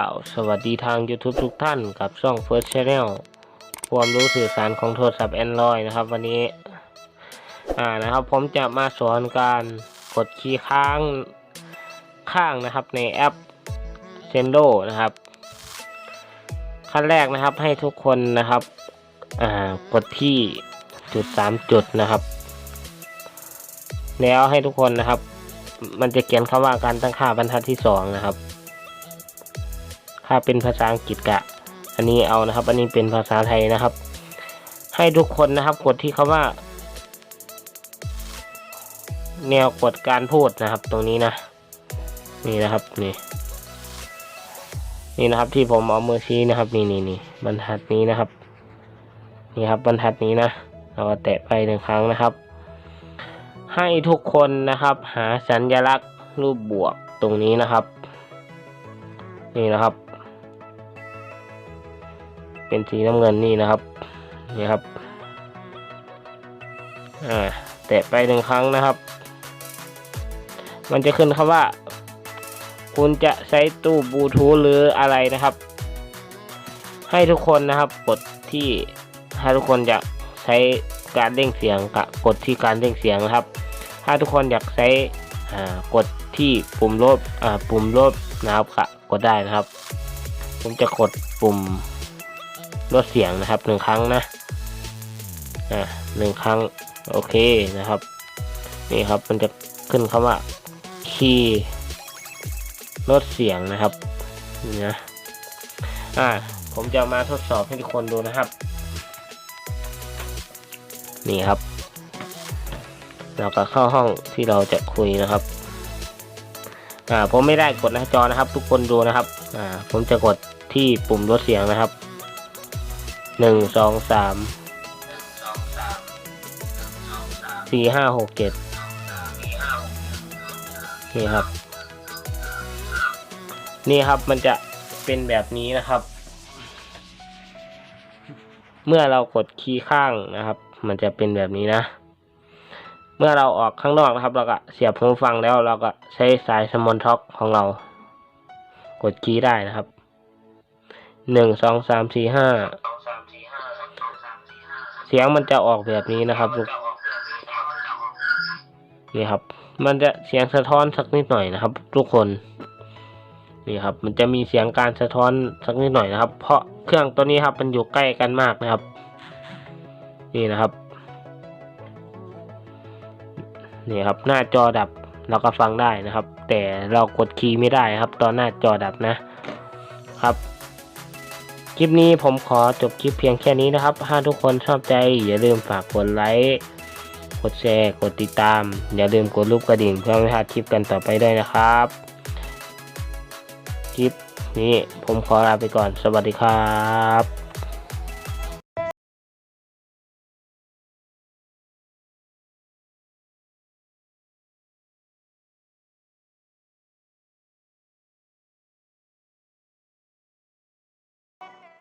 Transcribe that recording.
าวสวัสดีทาง YouTube ทุกท่านกับช่อง First Channel ความรู้สื่อสารของโทรศัพท์ Android นะครับ วันนี้ อ่านะครับผมจะมาสอนการกดคีย์ค้างข้างนะครับในแอป Sendo นะครับ ขั้นแรกนะครับให้ทุกคนนะครับอ่ากดที่จุดสามจุดนะครับ แล้วให้ทุกคนนะครับ มันจะเขียนคำว่าการตั้งค่าบรรทัดที่สองนะครับ ถ้าเป็นภาษาอังกฤษกะ อันนี้เอานะครับ อันนี้เป็นภาษาไทยนะครับ ให้ทุกคนนะครับ กดที่คำว่า แนวกดการพูดนะครับ ตรงนี้นะ นี่นะครับนี่นี่นะครับ ที่ผมเอามือชี้นะครับ นี่นี่นี่บรรทัดนี้นะครับ นี่ครับบรรทัดนี้นะเราก็แตะไปหนึ่งครั้งนะครับ ให้ทุกคนนะครับ หาสัญลักษณ์รูปบวกตรงนี้นะครับ นี่นะครับ เป็นสีน้ำเงินนี่นะครับนี่ครับอ่าแตะไปหนึ่งครั้งนะครับ มันจะขึ้นคำว่า คุณจะใช้ตู้บลูทูธหรืออะไรนะครับ ให้ทุกคนนะครับกดที่ถ้าทุกคนอยากใช้การเร่งเสียงกะกดที่การเร่งเสียงนะครับ ถ้าทุกคนอยากใช้กดที่ปุ่มลบปุ่มลบนะครับกะกดได้นะครับ ผมจะกดปุ่ม ลดเสียงนะครับหนึ่งครั้งนะอ่าหนึ่งครั้งโอเคนะครับ นี่ครับมันจะขึ้นคำว่าคีย์ลดเสียงนะครับนี่นะอ่าผมจะมาทดสอบให้ทุกคนดูนะครับ นี่ครับ เราก็เข้าห้องที่เราจะคุยนะครับอ่าผมไม่ได้กดหน้าจอนะครับ ทุกคนดูนะครับอ่าผมจะกดที่ปุ่มลดเสียงนะครับ หนึ่งสองสามสี่ห้าหกเจ็ดนี่ครับ นี่ครับมันจะเป็นแบบนี้นะครับ เมื่อเรากดคีย์ข้างนะครับ มันจะเป็นแบบนี้นะ เมื่อเราออกข้างนอกนะครับ เราก็เสียบหูฟังแล้วเราก็ใช้สายสมอนท็อกของเรา กดคีย์ได้นะครับหนึ่งสองสามสี่ห้า สียงมันจะออกแบบนี้นะครับทุกนี่ครับ มันจะเสียงสะท้อนสักนิดหน่อยนะครับ ทุกคนนี่ครับ มันจะมีเสียงการสะท้อนสักนิดหน่อยนะครับ เพราะเครื่องตัวนี้ครับมันอยู่ใกล้กันมากนะครับ นี่นะครับ นี่ครับ หน้าจอดับเราก็ฟังได้นะครับ แต่เรากดคีย์ไม่ได้ครับ ตอนหน้าจอดับนะครับ คลิปนี้ผมขอจบคลิปเพียงแค่นี้นะครับ ถ้าทุกคนชอบใจอย่าลืมฝากกดไลค์ กดแชร์ กดติดตาม อย่าลืมกดรูปกระดิ่งเพื่อไม่พลาดคลิปกันต่อไปด้วยนะครับ คลิปนี้ผมขอลาไปก่อน สวัสดีครับ